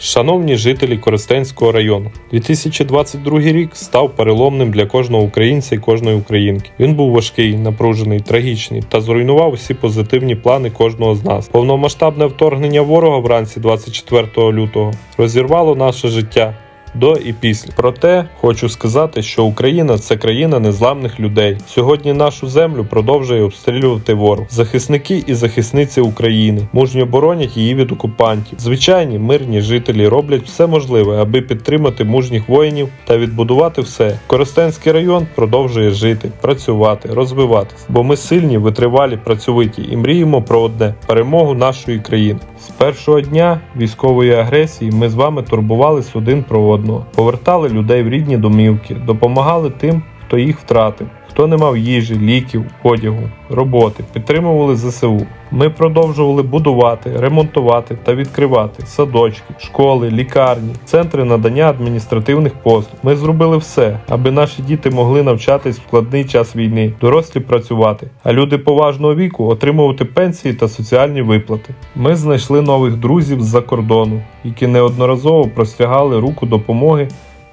Шановні жителі Коростенського району, 2022 рік став переломним для кожного українця і кожної українки. Він був важкий, напружений, трагічний та зруйнував усі позитивні плани кожного з нас. Повномасштабне вторгнення ворога вранці 24 лютого розірвало наше життя. До і після. Проте хочу сказати, що Україна це країна незламних людей. Сьогодні нашу землю продовжує обстрілювати ворог. Захисники і захисниці України мужньо боронять її від окупантів. Звичайні мирні жителі роблять все можливе, аби підтримати мужніх воїнів та відбудувати все. Коростенський район продовжує жити, працювати, розвиватися, бо ми сильні, витривалі, працьовиті і мріємо про одне перемогу нашої країни. З першого дня військової агресії ми з вами турбувались один про одного, повертали людей в рідні домівки, допомагали тим, хто їх втратив, хто не мав їжі, ліків, одягу, роботи, підтримували ЗСУ. Ми продовжували будувати, ремонтувати та відкривати садочки, школи, лікарні, центри надання адміністративних послуг. Ми зробили все, аби наші діти могли навчатись в складний час війни, дорослі працювати, а люди поважного віку отримувати пенсії та соціальні виплати. Ми знайшли нових друзів з-за кордону, які неодноразово простягали руку допомоги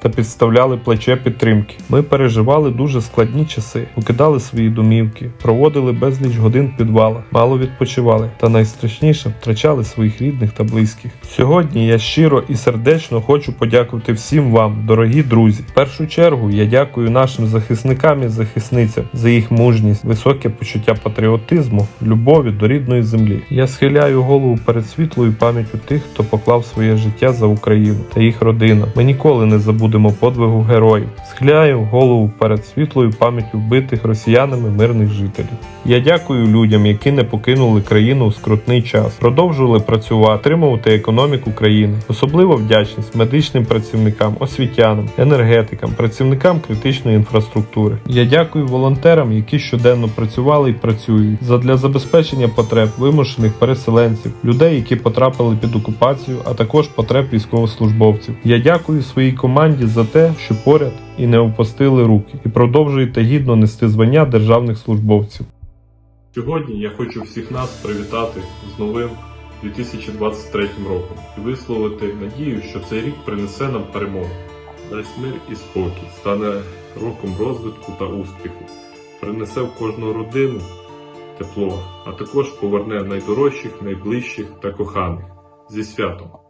та підставляли плече підтримки. Ми переживали дуже складні часи, покидали свої домівки, проводили безліч годин в підвалах, мало відпочивали та найстрашніше втрачали своїх рідних та близьких. Сьогодні я щиро і сердечно хочу подякувати всім вам, дорогі друзі. В першу чергу я дякую нашим захисникам і захисницям за їх мужність, високе почуття патріотизму, любові до рідної землі. Я схиляю голову перед світлою пам'яттю тих, хто поклав своє життя за Україну та їх родина. Ми ніколи не забудемо подвигу героїв. Схиляю голову перед світлою пам'яттю вбитих росіянами мирних жителів. Я дякую людям, які не покинули країну у скрутний час, продовжували працювати, отримувати економіку країни. Особливо вдячність медичним працівникам, освітянам, енергетикам, працівникам критичної інфраструктури. Я дякую волонтерам, які щоденно працювали і працюють задля забезпечення потреб вимушених переселенців, людей, які потрапили під окупацію, а також потреб військовослужбовців. Я дякую своїй команді за те, що поряд і не опустили руки, і продовжуєте гідно нести звання державних службовців. Сьогодні я хочу всіх нас привітати з новим 2023 роком і висловити надію, що цей рік принесе нам перемогу, дасть мир і спокій, стане роком розвитку та успіху, принесе в кожну родину тепло, а також поверне найдорожчих, найближчих та коханих зі святом.